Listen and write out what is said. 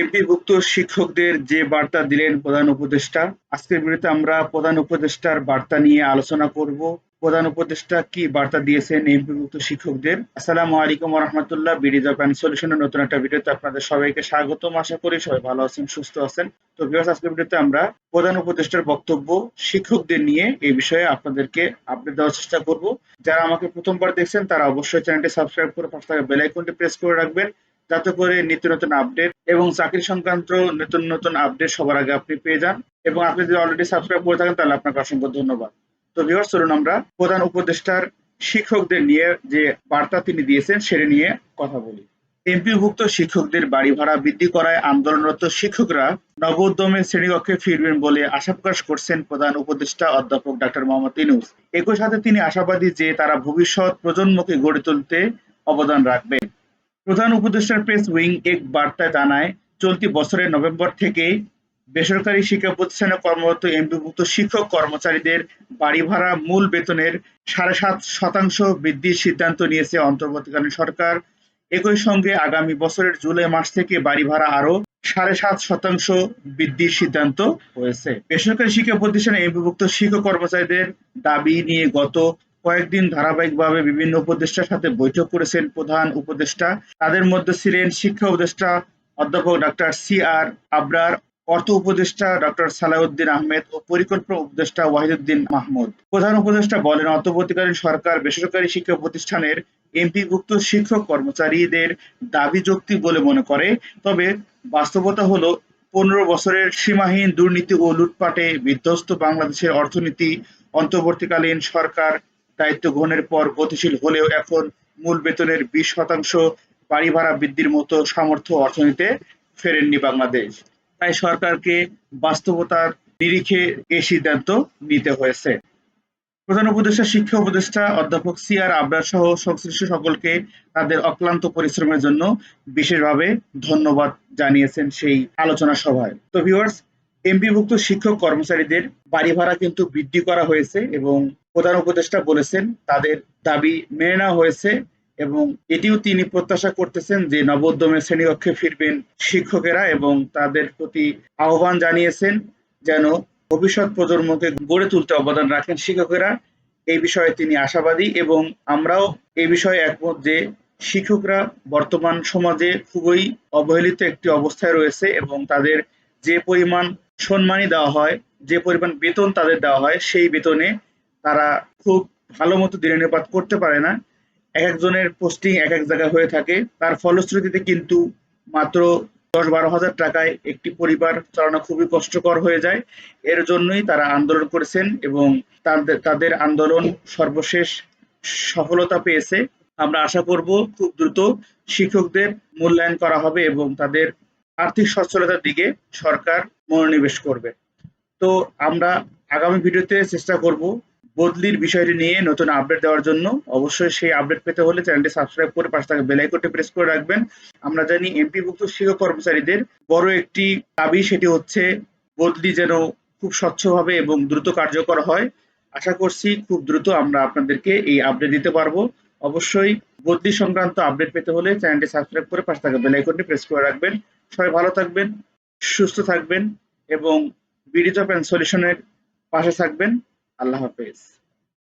এমপিভুক্ত শিক্ষকদের যে বার্তা দিলেন প্রধান উপদেষ্টা, আজকের ভিডিওতে আমরা প্রধান উপদেষ্টার বার্তা নিয়ে আলোচনা করব। প্রধান উপদেষ্টা কি বার্তা দিয়েছেন এমপিভুক্ত শিক্ষকদের? আসসালামু আলাইকুম রহমতুল্লাহ বিডি জব সলিউশনের নতুন একটা ভিডিওতে আপনাদের সবাইকে স্বাগতম। আশা করি সবাই ভালো আছেন, সুস্থ আছেন। তো ভিউয়ার্স আজকের ভিডিওতে আমরা প্রধান উপদেষ্টার বক্তব্য, শিক্ষকদের নিয়ে এই বিষয়ে আপনাদেরকে আপডেট দেওয়ার চেষ্টা করব। যারা আমাকে প্রথমবার দেখছেন, তারা অবশ্যই চ্যানেলটি সাবস্ক্রাইব করে পাশে থাকা বেল আইকনটি প্রেস করে রাখবেন। যাতে করে নিত্য নতুন আপডেট এবং চাকরি সংক্রান্ত নতুন নতুন আপডেট সবার আগে আপনি পেয়ে যান এবং আপনি যদি অলরেডি সাবস্ক্রাইব করে থাকেন, তাহলে আপনাকে অসংখ্য ধন্যবাদ। তো ভিউয়ার্স চলুন আমরা প্রধান উপদেষ্টার শিক্ষকদের নিয়ে যে বার্তা তিনি দিয়েছেন, সেটা নিয়ে কথা বলি। এমপিভুক্ত শিক্ষকদের বাড়ি ভাড়া বৃদ্ধি করায় আন্দোলনরত শিক্ষকরা নবোদ্যমে শ্রেণীকক্ষে ফিরবেন বলে আশা প্রকাশ করছেন প্রধান উপদেষ্টা অধ্যাপক ডাক্তার মোহাম্মদ ইনুস একই সাথে তিনি আশাবাদী যে তারা ভবিষ্যৎ প্রজন্মকে গড়ে তুলতে অবদান রাখবেন। প্রধান উপদেষ্টার প্রেস উইং এক বার্তায় জানায়, চলতি বছরের নভেম্বর থেকে বেসরকারি শিক্ষা প্রতিষ্ঠানে কর্মরত এমপিভুক্ত শিক্ষক কর্মচারীদের বাড়ি ভাড়া মূল বেতনের সাড়ে সাত শতাংশ বৃদ্ধির সিদ্ধান্ত নিয়েছে অন্তর্বর্তীকালীন সরকার। একই সঙ্গে আগামী বছরের জুলাই মাস থেকে বাড়ি ভাড়া আরও সাড়ে সাত শতাংশ বৃদ্ধির সিদ্ধান্ত হয়েছে। বেসরকারি শিক্ষা প্রতিষ্ঠানে এমপিভুক্ত শিক্ষক কর্মচারীদের দাবি নিয়ে গত কয়েকদিন ধারাবাহিকভাবে বিভিন্ন উপদেষ্টার সাথে বৈঠক করেছেন প্রধান উপদেষ্টা। তাদের মধ্যে ছিলেন শিক্ষা উপদেষ্টা অধ্যাপক ডাক্তার সি আর আবরার, অর্থ উপদেষ্টা ডক্টর সালাউদ্দিন আহমেদ ও পরিকল্পনা উপদেষ্টা ওয়াহিদুদ্দিন মাহমুদ। প্রধান উপদেষ্টা বলেন, অন্তর্বর্তীকালীন সরকার বেসরকারি শিক্ষা প্রতিষ্ঠানের এমপিভুক্ত শিক্ষক কর্মচারীদের দাবি যুক্তি বলে মনে করে। তবে বাস্তবতা হলো, পনেরো বছরের সীমাহীন দুর্নীতি ও লুটপাটে বিধ্বস্ত বাংলাদেশের অর্থনীতি। অন্তর্বর্তীকালীন সরকার দায়িত্ব গ্রহণের পর গতিশীল হলেও এখন মূল বেতনের বিশ শতাংশ বাড়ি ভাড়া বৃদ্ধির মতো সামর্থ্য অর্থনীতিতে ফেরেননি বাংলাদেশ। তাই সরকারকে বাস্তবতার নিরিখে এ সিদ্ধান্ত নিতে হয়েছে। প্রধান উপদেষ্টা, শিক্ষা উপদেষ্টা অধ্যাপক সি আর আবরার সহ সংশ্লিষ্ট সকলকে তাদের অক্লান্ত পরিশ্রমের জন্য বিশেষভাবে ধন্যবাদ জানিয়েছেন সেই আলোচনা সভায়। তো ভিউয়ার্স এমপিভুক্ত শিক্ষক কর্মচারীদের বাড়ি ভাড়া কিন্তু বৃদ্ধি করা হয়েছে এবং প্রধান উপদেষ্টা বলেছেন, তাদের দাবি মেনে নেওয়া হয়েছে এবং এটিও তিনি প্রত্যাশা করতেছেন যে নবোদ্যমে শ্রেণীকক্ষে ফিরবেন শিক্ষকেরা এবং তাদের প্রতি আহ্বান জানিয়েছেন যেন ভবিষ্যৎ প্রজন্মকে গড়ে তুলতে অবদান রাখেন শিক্ষকেরা। এই বিষয়ে তিনি আশাবাদী এবং আমরাও এই বিষয়ে একমত যে শিক্ষকরা বর্তমান সমাজে খুবই অবহেলিত একটি অবস্থায় রয়েছে এবং তাদের যে পরিমাণ সম্মানই দেওয়া হয়, যে পরিমাণ বেতন তাদের দেওয়া হয়, সেই বেতনে তারা খুব ভালো মতো দিনানুপাত করতে পারে না। এক একজনের পোস্টিং এক এক জায়গায় হয়ে থাকে। তার ফলশ্রুতিতে কিন্তু মাত্র দশ বারো হাজার টাকায় একটি পরিবার চালানো খুবই কষ্টকর হয়ে যায়। এর জন্যই তারা আন্দোলন করেছেন এবং তাদের তাদের আন্দোলন সর্বশেষ সফলতা পেয়েছে। আমরা আশা করব খুব দ্রুত শিক্ষকদের মূল্যায়ন করা হবে এবং তাদের আর্থিক সচ্ছলতার দিকে সরকার মনোনিবেশ করবে। তো আমরা আগামী ভিডিওতে চেষ্টা করব বদলির বিষয়টি নিয়ে নতুন আপডেট দেওয়ার জন্য অবশ্যই সেই আপডেট পেতে হলে চ্যানেলটি সাবস্ক্রাইব করে পাশে থাকা বেল আইকনটি প্রেস করে রাখবেন। আমরা জানি এমপিভুক্ত শিক্ষক কর্মচারীদের বড় একটি দাবি সেটি হচ্ছে বদলি যেন খুব স্বচ্ছভাবে এবং দ্রুত কার্যকর হয়। আশা করছি খুব দ্রুত আমরা আপনাদেরকে এই আপডেট দিতে পারব। অবশ্যই বদলি সংক্রান্ত আপডেট পেতে হলে চ্যানেলটি সাবস্ক্রাইব করে পাশে থাকা বেল আইকনটি প্রেস করে রাখবেন। সবাই ভালো থাকবেন, সুস্থ থাকবেন এবং বিডি জব অ্যান্ড সলিউশনের পাশে থাকবেন। আল্লাহ হাফেজ।